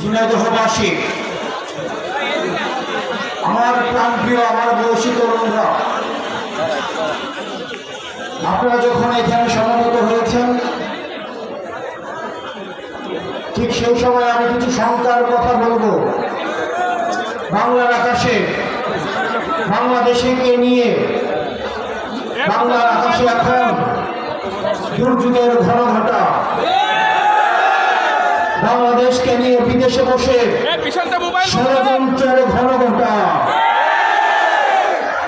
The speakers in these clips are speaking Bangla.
ঝিনাইদহবাসী আমার প্রাণপ্রিয়, আমার বয়সী তরুণরা, আপনারা যখন এখানে সমবেত হয়েছেন, ঠিক সেই সময় আমি কিছু শঙ্কার কথা বলব। বাংলার আকাশে, বাংলাদেশকে নিয়ে বাংলার আকাশে এখন দুর্যোগের ঘন ঘটা বাংলাদেশকে নিয়ে বিদেশে বসে ষড়যন্ত্রের ঘন ঘটা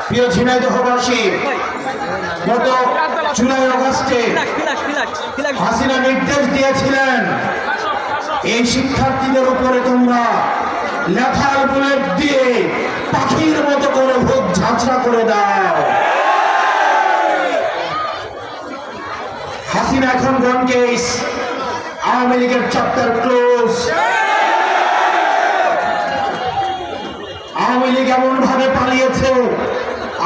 প্রিয় ঝিনাইদহবাসী গত জুলাই অগস্টে হাসিনা নির্দেশ দিয়েছিলেন এই শিক্ষার্থীদের উপরে তোমরা লেথাল বুলেট দিয়ে পাখির মতো করে ভোগ ঝাঁচড়া করে দাও। হাসিনা এখন গনকেস আওয়ামী লীগের চ্যাপ্টার ক্লোজ আওয়ামী লীগ এমন ভাবে পালিয়েছে,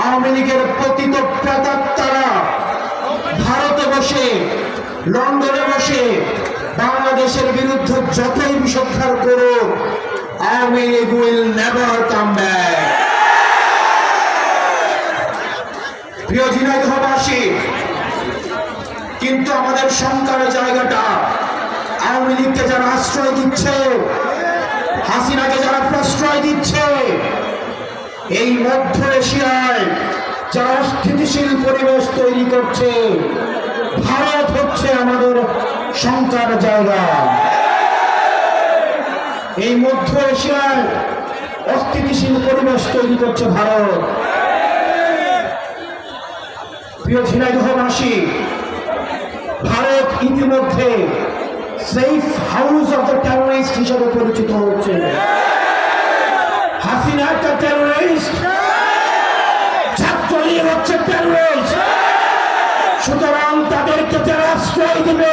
আওয়ামী লীগের পতিত প্রেতাত্মারা ভারতে বসে, লন্ডনে বসে, বাংলাদেশের বিরুদ্ধে যতই বিষোদ্ধার করুক, Awami League will never come back প্রিয় ঝিনাইদহবাসী, কিন্তু আমাদের শঙ্কার জায়গাটা আওয়ামী লীগকে যারা আশ্রয় দিচ্ছে, হাসিনাকে যারা প্রশ্রয় দিচ্ছে, এই মধ্য এশিয়ায় যারা অস্থিতিশীল পরিবেশ তৈরি করছে, ভারত হচ্ছে আমাদের শঙ্কার জায়গা। এই মধ্য এশিয়ায় অস্থিতিশীল পরিবেশ তৈরি করছে ভারত। প্রিয় ঝিনাইদহবাসী ভারত ইতিমধ্যে safe house of the terrorist হিসেবে পরিচিত হচ্ছে হাসিনা একটা টেরোরিস্ট ছাত্রলীগ হচ্ছে টেরোরিস্ট সুতরাং তাদেরকে যারা আশ্রয় দিবে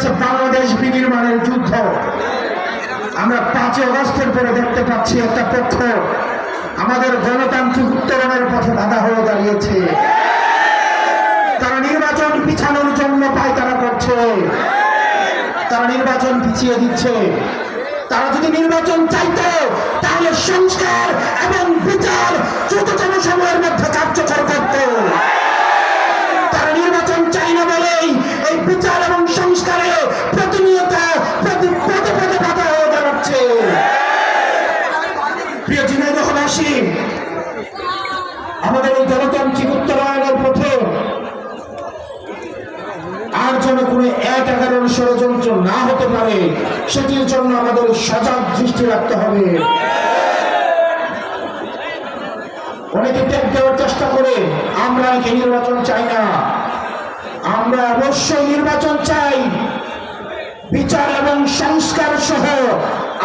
হচ্ছে বাংলাদেশ বিনির্মাণের যুদ্ধ। আমরা পাঁচই অগস্টের পরে দেখতে পাচ্ছি একটা পক্ষ আমাদের গণতান্ত্রিক উত্তরণের পথে বাধা হয়ে দাঁড়িয়েছে। তারা নির্বাচন পিছানোর জন্য পায়তারা করছে। তারা নির্বাচন পিছিয়ে দিচ্ছে। তারা যদি নির্বাচন চাইতো, তাহলে সংস্কার এবং বিচার দ্রুততম সময়ের এক এগারোর ষড়যন্ত্র না হতে পারে, সেটির জন্য আমাদের সজাগ দৃষ্টি রাখতে হবে। অনেকে ট্যাগ দেওয়ার চেষ্টা করে, আমরা নাকি নির্বাচন চাই না। আমরা অবশ্যই নির্বাচন চাই। বিচার এবং সংস্কার সহ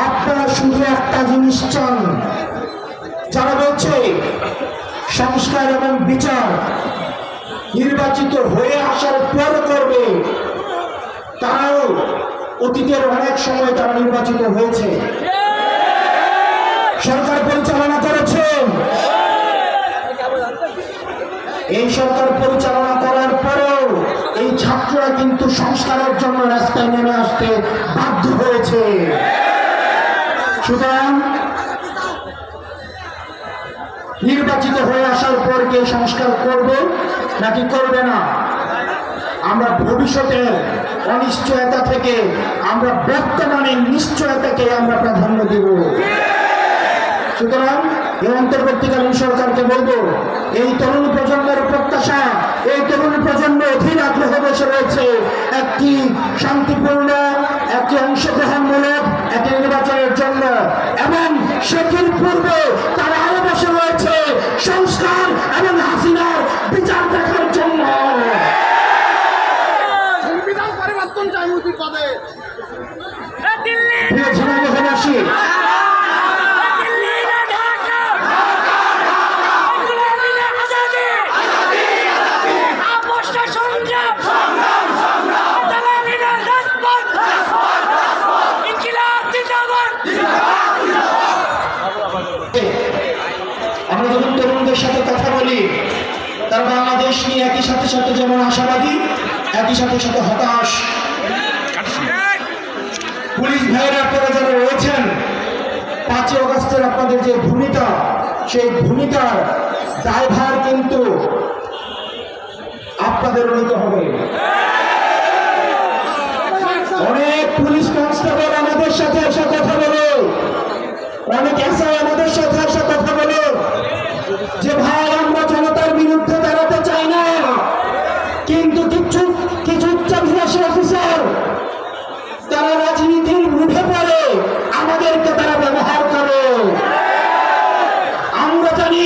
আপনারা শুধু একটা জিনিস চান, যারা বলছে সংস্কার এবং বিচার নির্বাচিত হয়ে আসার পর করবে তারাও অতীতের অনেক সময় তারা নির্বাচিত হয়েছে। সরকার পরিচালনা করেছেন এই সরকার পরিচালনা করার পরেও এই ছাত্ররা কিন্তু সংস্কারের জন্য রাস্তায় নেমে আসতে বাধ্য হয়েছে। সুতরাং নির্বাচিত হয়ে আসার পর কে সংস্কার করবে নাকি করবে না? আমরা ভবিষ্যতের অনিশ্চয়তা থেকে, আমরা বর্তমানে নিশ্চয়তাকে আমরা প্রাধান্য দেব। সুতরাং এই অন্তর্বর্তীকালীন সরকারকে বলব, এই তরুণ প্রজন্মের প্রত্যাশা, এই তরুণ প্রজন্ম অধীর আগ্রহ বসে রয়েছে একটি শান্তিপূর্ণ একটি অংশগ্রহণমূলক একটি নির্বাচনের জন্য এবং সেটির পূর্বে তারা আরও বসে রয়েছে নতুন তরুণদের সাথে কথা বলি তারা বাংলাদেশ নিয়ে একই সাথে সাথে যেমন আশাবাদী, একই সাথে সাথে হতাশ। পুলিশ ভাইয়েরা আপনারা যারা রয়েছেন, পাঁচই অগস্টের আপনাদের যে ভূমিকা, সেই ভূমিকার দায়ভার কিন্তু আপনাদের নিতে হবে। অনেক পুলিশ কনস্টেবল আমাদের সাথে এসে কথা বলে অনেক এসআই আমাদের সাথে এসে কথা বলে যে ভাই আমরা জনতার বিরুদ্ধে দাঁড়াতে চাই না কিন্তু কিছু কিছু উচ্চাভিলাষী অফিসার তারা রাজনীতির মুখে পড়ে আমাদেরকে তারা ব্যবহার করে আমরা জানি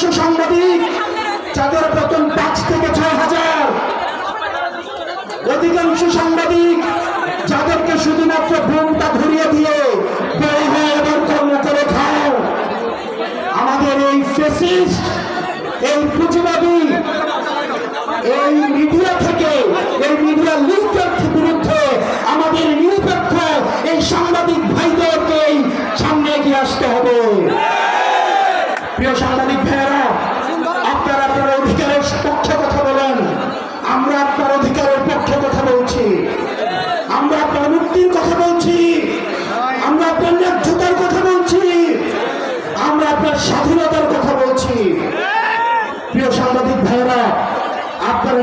অধিকাংশ সাংবাদিক যাদের বেতন পাঁচ থেকে ছয় হাজার। অধিকাংশ সাংবাদিক যাদেরকে শুধুমাত্র ঘুমটা ধরিয়ে দিয়ে বের হয়ে এবার কর্ম করে খাও আমাদের এই ফেসিস্ট এই পুঁজিবাদী এই মিডিয়া থেকে এই মিডিয়া লিস্টের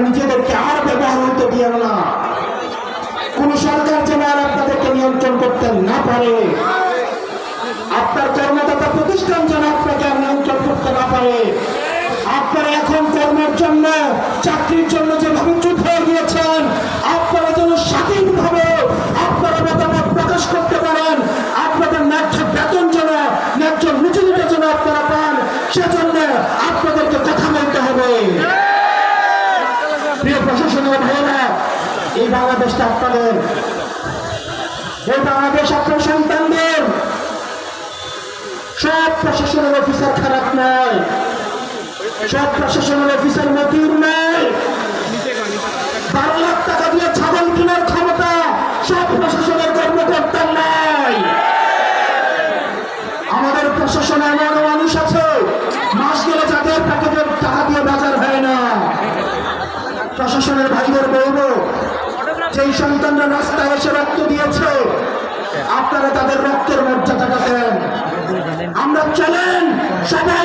নিজেদেরকে আর ব্যবহার হইতে দিয়েন না। কোন সরকার যেন আর আপনাদেরকে নিয়ন্ত্রণ করতে না পারে। আপনার কর্মদাতা প্রতিষ্ঠান যেন আপনাকে আর নিয়ন্ত্রণ করতে না পারে। আপনারা এখন কর্মের জন্য, চাকরির জন্য যেভাবে চুপ হয়ে গিয়েছেন, আপনারা যেন স্বাধীনভাবে আপনারা মতামত প্রকাশ করতে পারেন আপনাদের ন্যায্য বেতন যেন ন্যায্য মজুরিটা যেন আপনারা পান সেজন্য আপনাদেরকে কথা বলতে হবে প্রিয় প্রশাসনীয় ভাইয়েরা এই বাংলাদেশটা আপনাদের আপনার সন্তানদের। সব প্রশাসনের অফিসার খারাপ নয়। সব প্রশাসনের অফিসার মতির নয়। বারো লাখ টাকা দিয়ে ছাগল কেনার ক্ষমতা সব প্রশাসনের কর্মকর্তার নাই আমাদের প্রশাসনে এমন মানুষ আছে, মাস গেলে যাদের প্যাকেটের টাকা দিয়ে বাজার হয় না। প্রশাসনের ভাইদের বলব, যেই সন্তানরা রাস্তায় এসে রক্ত দিয়েছে আপনারা তাদের রক্তের মর্যাদাটা দেন। আমরা চলেন সবাই